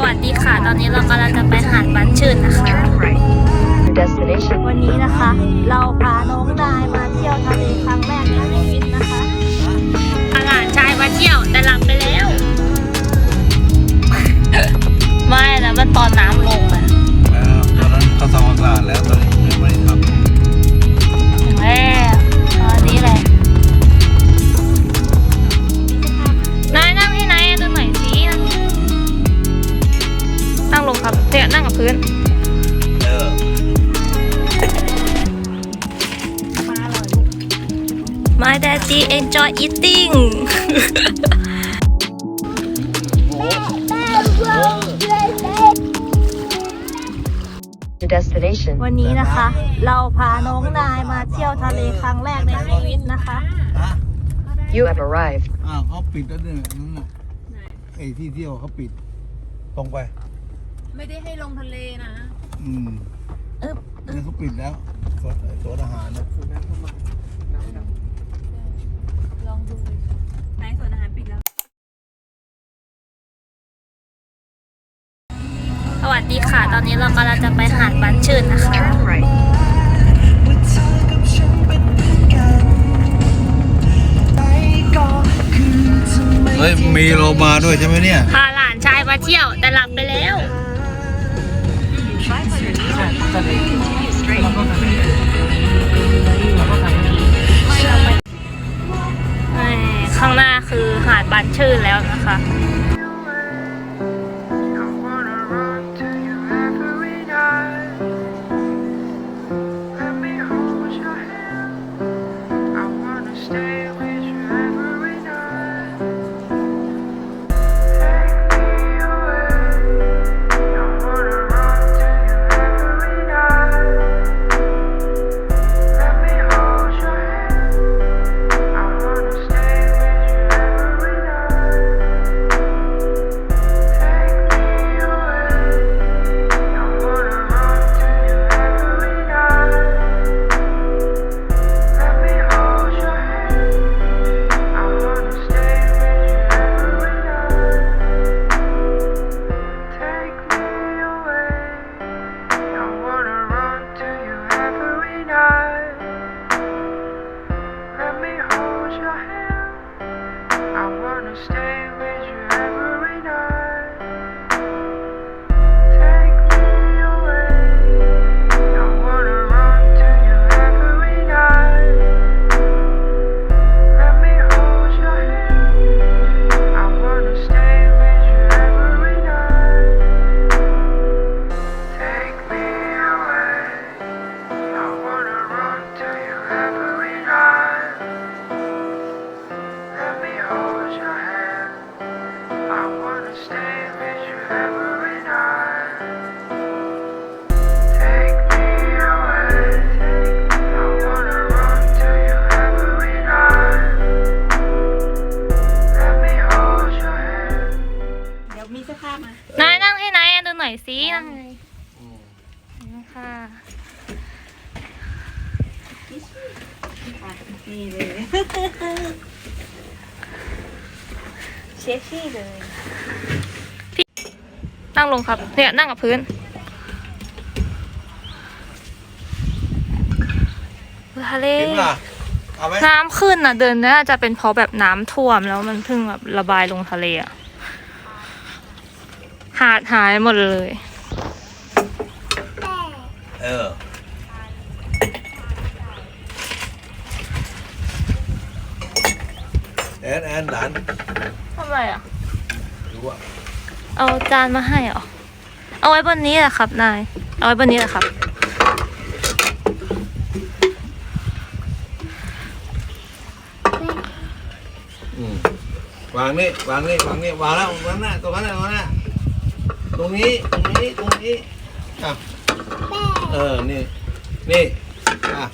สวัสดีค่ะ ตอนนี้เรากำลังจะไปหาดบ้านชื่นนะคะ Your destination. วันนี้นะคะ เราพาน้องนายมาเที่ยวทะเลครั้งแรกในชีวิตนะคะพาหลานชายมาเที่ยว แต่หลับไปแล้ว ไม่แล้วมันตอนน้ำลงอะ แล้วตอนนั้นเขาทำความสะอาดแล้วตอน eating your destination. วันนี้นะคะ เราพาน้องนายมาเที่ยวทะเลครั้งแรกในชีวิตนะคะ You have arrived. อ้าวเขาปิดแล้วเนี่ยนั่นน่ะไอ้ที่เที่ยวเขาปิด ตรงไป ไม่ได้ให้ลงทะเลนะ อืมอึ๊บ นี่เขาปิดแล้วสวนสวนอาหารนะลองดู ไหนสวนอาหารปิดแล้ว สวัสดีค่ะ ตอนนี้เรากำลังจะไปหาดบ้านชื่นนะคะ Turn right. เฮ้ยมีโลมาด้วยใช่ไหมเนี่ย พาหลานชายมาเที่ยว แต่หลับไปแล้วแห ข้างหน้าคือหาดบานชื่นแล้วนะคะ นั่งลงครับ เนี่ยนั่งกับพื้นทะเลกินล่ะเอาไหมน้ำขึ้นอะเดินน่าจะเป็นเพราะแบบน้ำท่วมแล้วมันเพิ่งแบบระบายลงทะเลอะหาดหายหมดเลย เออ แอนแอนหลานทำไรอะดูว่า เอาจานมาให้เหรอ เอาไว้บนนี้แหละครับนาย เอาไว้บนนี้แหละครับ อืมวางนี่วางนี่วางนี่วางแล้ววางหน้าตรงนั้นน่ะตรงนั้นน่ะตรงนี้ตรงนี้ตรงนี้อะเออนี่นี่อะ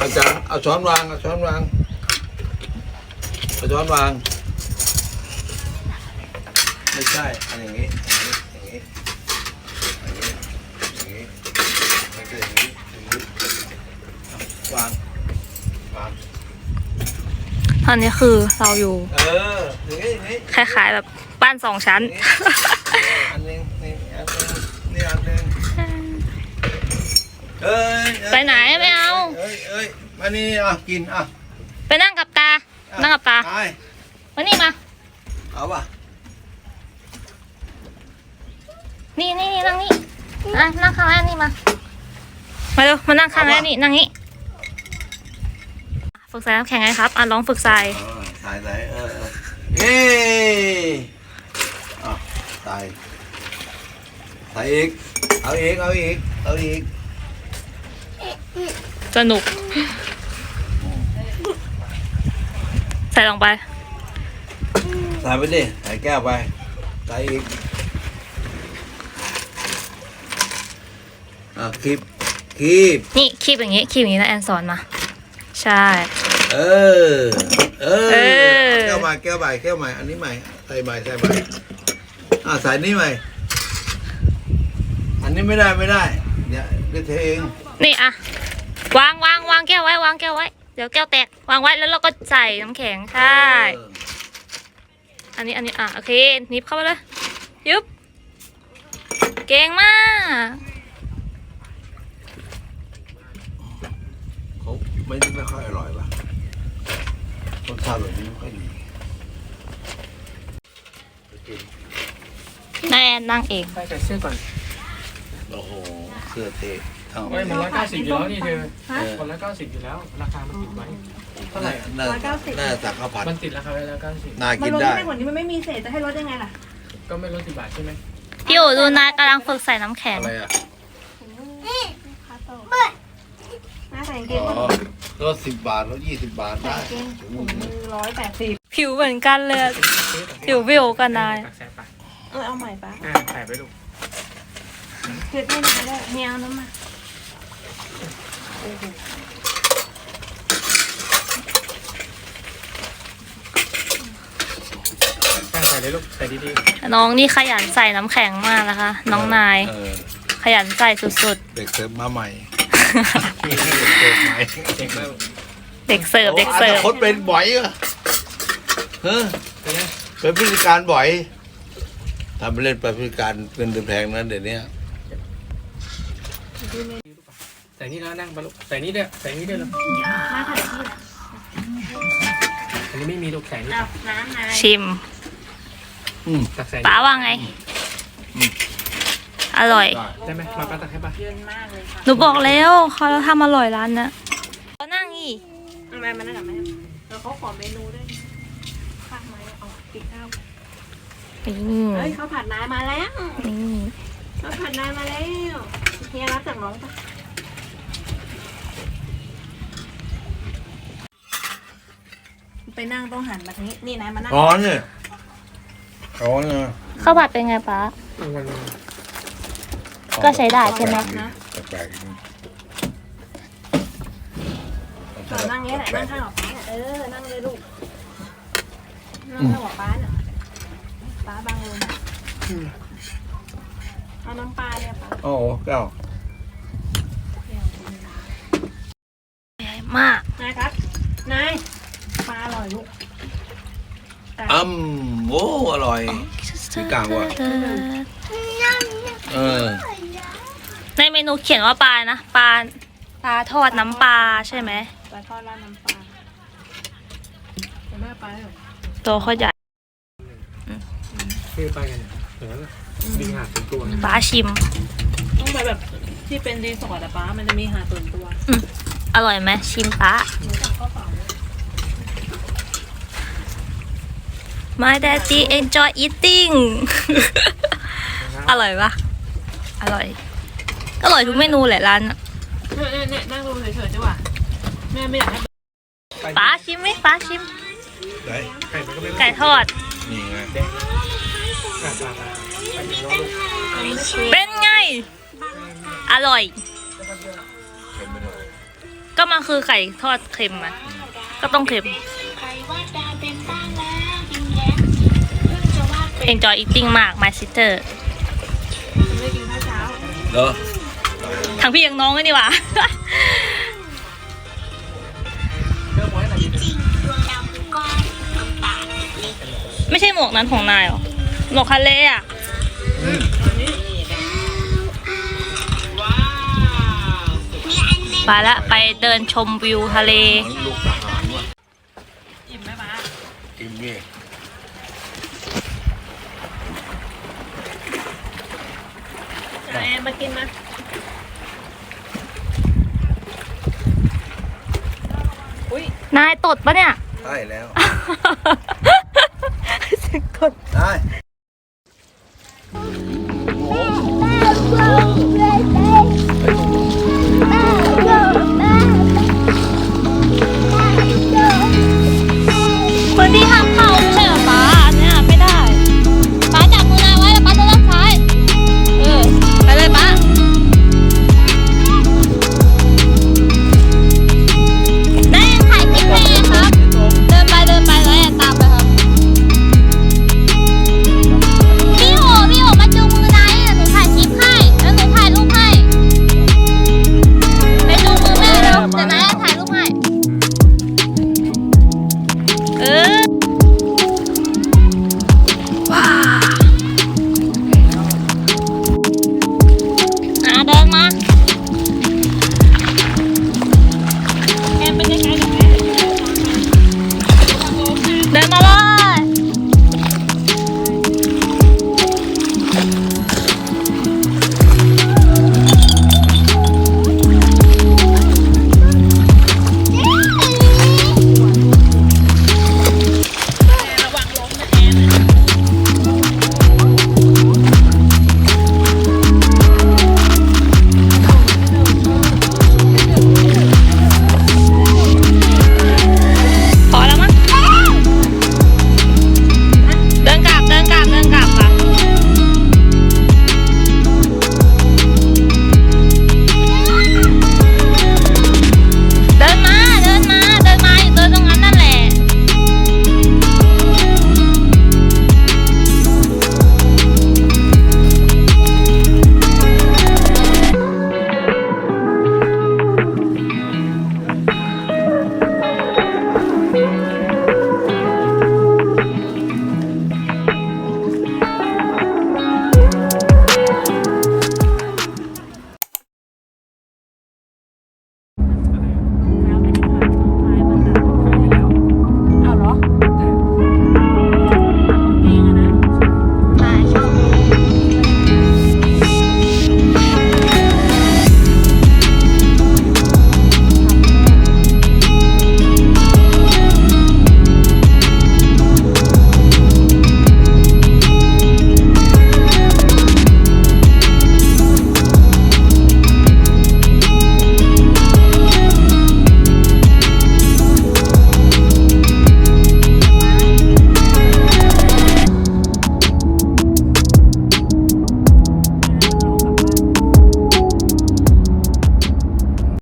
อาจารย์เอาช้อนวางเอาช้อนวางเอาช้อนวาง ไม่ใช่อันอย่างนี้อย่างนี้อย่างนี้อย่างนี้อย่างนี้อย่างนี้วางวางอันนี้คือเราอยู่ เอออย่างนี้อย่างนี้คล้ายๆแบบบ้านสองชั้น อันนึงอันนึงอันนึงเอ้ยไปไหนไม่เอาเอ้ยเอ้ยมานี่อะกินอะไปนั่งกับตา นั่งกับตาไปมานี่มาเอาป่ะ นี่นี่นี่นั่งนี่อะนั่งข้างแรกนี่มา มาเร็วมานั่งข้างแรกนี่นั่งนี่ฝึกใส่น้ำแข็งไงครับอะลองฝึกใส่เออใส่ใส่เออเออเอ้ยอะใส่ใส่อีกเอาอีกเอาอีกเอาอีกสนุก ใส่ลงไปใส่ไปดิใส่แก้วไปใส่อีก อะคีบคีบนี่คีบอย่างงี้คีบอย่างงี้นะแอนสอนมา ใช่ เออ เออเออ แก้วใหม่แก้วใหม่แก้วใหม่อันนี้ใหม่ใส่ใหม่ใส่ใหม่อะใส่นี่ใหม่ อันนี้ไม่ได้ไม่ได้เดี๋ยวเดี๋ยวเทเอง นี่อะวางวางวางแก้วไว้วางแก้วไว้ เดี๋ยวแก้วแตกวางไว้แล้วเราก็ใส่น้ำแข็งใช่เอออันนี้อันนี้อะโอเคหนิบเข้าไปเลยยุบเก่งมากเขาไม่ได้ไม่ค่อยอร่อยป่ะรสชาติแบบนี้ไม่ค่อยดี แม่ นั่งเองไปใส่เสื้อก่อนโอ้โหเสื้อเททั้งเฮ้ยมันร้อยเก้าสิบอยู่แล้วนี่เธอเออคนละเก้าสิบอยู่แล้ว ราคามันติดไว้ เท่าไหร่อะ น่าน่าตักข้าวผัดมันติดราคาไว้แล้วเก้าสิบน่ามันกินลดได้ได้กว่านี้มันไม่มีเศษจะให้ลดยังไงล่ะก็ไม่ลดสิบบาทใช่ไหมพี่อู๋ดูนายกำลังฝึกใส่น้ำแข็ง อะไรอะ หน้าใส่กางเกอ๋งอลดสิบบาทลดยี่สิบบาทได้ ถุงมือร้อยแปดสิบผิวเหมือนกันเลยอะผิววิวกันนาย ตักแสบปะ เออเอาใหม่ปะอ่าใส่ไปลูกเผ็ดไม่ได้ได้เมียเอาน้ำมาตั้งใส่เลยลูกใส่ดีน้องนี่ขยันใส่น้ำแข็งมากนะคะ น้องนาย เออขยันใส่สุดเด็กเสิร์ฟมาใหม่ๆ เด็กเสิร์ฟใหม่ๆเจ๋งมากเด็กเสิร์ฟเด็กเสิร์ฟ โอ้อนาคตเป็นบ่อยเหรอเฮ้ยเป็นไงเป็นผู้จัดการบ่อย ทำไปเล่นไปผู้จัดการเงินเดือนแพงนั้นเดี๋ยวนี้ใส่นี่แล้วนั่งไปลูกใส่นี่ด้วยใส่นี่ด้วยลูกมาถ่ายที่อันนี้ไม่มีลูกใส่นี่เอาน้ำนายชิมอืมตักใส่ป้าว่าไง อร่อย ได้ไหมมาป้าตักให้ป่ะเย็นมากเลยค่ะหนูบอกแล้วเขาทำอร่อยร้านนะเขานั่งอีกทำไมมันนั่นกับแม่แล้วเขาขอเมนูด้วยผัดไหมเอากินข้าว นี่เฮ้ยเขาวผัดนายมาแล้วนี่เขาวผัดนายมาแล้วเฮียรับจากน้องปะไปนั่งต้องหันมาทางนี้นี่นายมานั่งร้อนเนี่ยร้อนเนี่ยข้าวผัดเป็นไงป้ามันก็ใช้ได้ใช่ไหมแปลกเอานั่งนี้แหละนั่งข้างกับป้าเนี่ยเออนั่งเลยลูกนั่งข้างกับป้าเนี่ย ป้าบังลมนะเอาน้ำปลาเนี่ยป้าๆโอ้โหแก้วใหญ่มากนายครับนายปลาอร่อยลูกอืมโอ้อร่อยมีกลางว่ะเออในเมนูเขียนว่าปลานะปลาปลาทอดน้ำปลาใช่ไหมปลาทอดราดน้ำปลาแม่ปลาเหรอตัวเขาใหญ่ คือไปกันเนี่ยเดี๋ยวบินหาถึงตัวนะปลาชิม ต้องไปแบบที่เป็นรีสอร์ทอะป้ามันจะมีหาดส่วนตัวอร่อยไหมชิมป้าวเปล่าเลย My daddy enjoy eating อร่อยปะอร่อย อร่อยทุกเมนูแหละร้านน่ะเนี่ยเนี่ยเนี่ยนั่งดูเฉยๆดีกว่าแม่ไม่อยากให้ปลาชิมไหมปลาชิมไหนไก่มันก็ไม่ไก่ทอด นี่ไง แดง ปลาปลาปลาไปถึงน้องลูกเป็นไง อร่อยเค็มไปหน่อย ก็มันคือไก่ทอดเค็มอะก็ต้องเค็ม enjoy eating มาก my sister ไม่กินข้าวเช้าเหรอทั้งพี่ยังน้องเลยนี่หว่าเริ่มไว้อะไรดีเนี่ยไม่ใช่หมวกนั้นของนายหรอ หมวกคาเล่อะวไปละไปเดินชมวิวทะเลเหมือนลูกทหารว่ะอิ่มไหมป้าอิ่มดิแอนมากินมานายตดปะเนี่ยได้แล้วเสียงตดได้